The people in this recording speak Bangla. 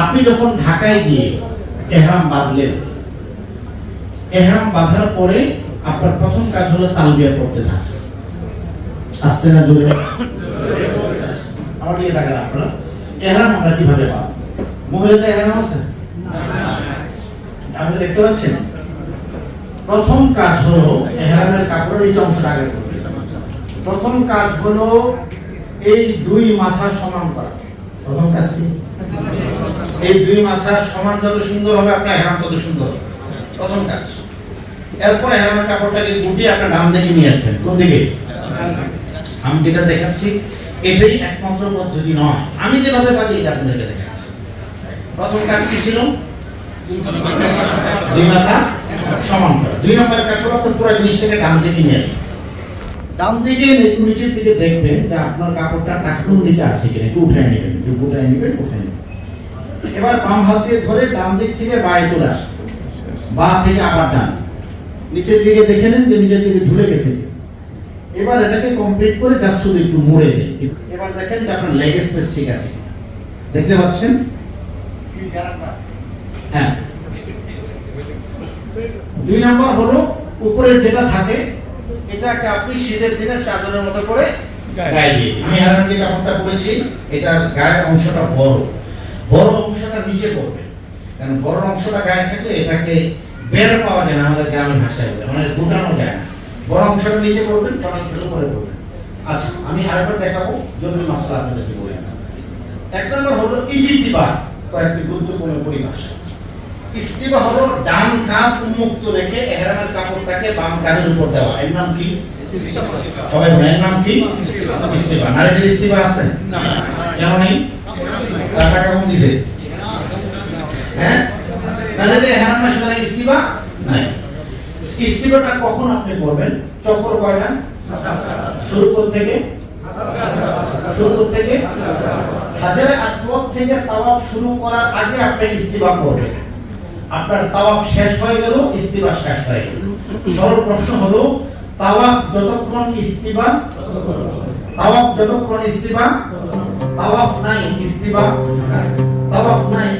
আপনি যখন ঢাকায় গিয়ে এহরাম বাঁধলেন, এহরাম বাঁধার পরে আপনার প্রথম কাজ হলো তালবিয়া করতে থাকা। আসতে না জোরে? আমার দিকে তাকান আপনারা। এহরাম আমরা কীভাবে পাবো মহিলাদের এহরাম আছে? আপনি দেখতে পাচ্ছেন? প্রথম কাজ হলো এহরামের কাপড়ের নিচে অংশটা আগে প্রথম কাজ হলো এই দুই মাথা সমান করা। প্রথম কাজ কি? এই দুই মাথা সমান যত সুন্দর হবে, আপনার এহরাম তত সুন্দর হবে। প্রথম কাজ। এরপর এহরামের কাপড়টাকে গুটিয়ে আপনার ডান দিকে নিয়ে আসবেন। কোন দিকে? আমি যেটা দেখাচ্ছি, এটাই একমাত্র পদ্ধতি নয়। আমি যেভাবে পারি, এটা আপনাদেরকে দেখাচ্ছি। প্রথম কাজ কি ছিল? দুই মাথা সমান করা। দুই নম্বর কাজ হলো আপনার পুরো জিনিসটাকে ডান দিকে নিয়ে আসবেন। ডান দিকে নিচের দিকে দেখবেন যে আপনার কাপড়টা টাকনুর নিচে আছে কিনা, একটু উঠায় নেবেন, একটু উঠায় নেবেন উঠায় নেবেন। এবার বাম হাত দিয়ে ধরে ডান দিক থেকে বায়ে চলে আসবে বা থেকে আবার ডান। নিচের দিকে দেখে নেন যে নিচের দিকে ঝুলে গেছে। এবার এটাকে কমপ্লিট করে জাস্ট শুধু একটু মুড়ে দেন। এবার দেখেন যে আপনার লেগ স্পেস ঠিক আছে দেখতে পাচ্ছেন? হ্যাঁ। দুই নম্বর হলো উপরের যেটা থাকে এটাকে আপনি শীতের দিনে চাদরের মতো করে গায়ে দিয়ে আমি হারান যে কাপড়টা পরেছি এটার গায়ের অংশটা বড়। বড় অংশটা নিচে পড়বে। কারণ বড় অংশটা গায়ে থাকলে এটাকে বের পাওয়া যায় না আমাদের গ্রামের ভাষায় বলে মানে গুটানো যায় না। বড় অংশটা নিচে পড়বেন ধরে পরে পড়বেন আচ্ছা আমি আরেকবার দেখাবো জরুরি মশলা আপনাদেরকে বলি এক নম্বর হলো ইজিতিবা কয়েকটি গুরুত্বপূর্ণ পরিভাষা। ইস্তিবা হলো ডান কাঁধ উন্মুক্ত রেখে এহরামের কাপড়টাকে বাম কাঁধের উপর দেওয়া। এর নাম কি? সবাই বলেন নাম কি? ইস্তিবা নারীদের ইস্তিবা আছে? কেন নেই? টাকা কম দিছে? হ্যাঁ? নারীদের এহরাম মাসে তারা ইস্তিবা নাই। ইস্তিবাটা কখন আপনি করবেন? চক্কর কয়টা? শুরু থেকে। শুরু থেকে। হাজারে আসওয়াদ থেকে তাওয়াফ শুরু করার আগে আপনি ইস্তিবা করবেন। আপনার তাওয়াফ শেষ হয়ে গেল ইস্তিবা শেষ হয়ে গেল। সরল প্রশ্ন হলো, তাওয়াফ যতক্ষণ ইস্তিবা তাওয়াফ যতক্ষণ ইস্তিবা তাওয়াফ নাই ইস্তিবা তাওয়াফ নাই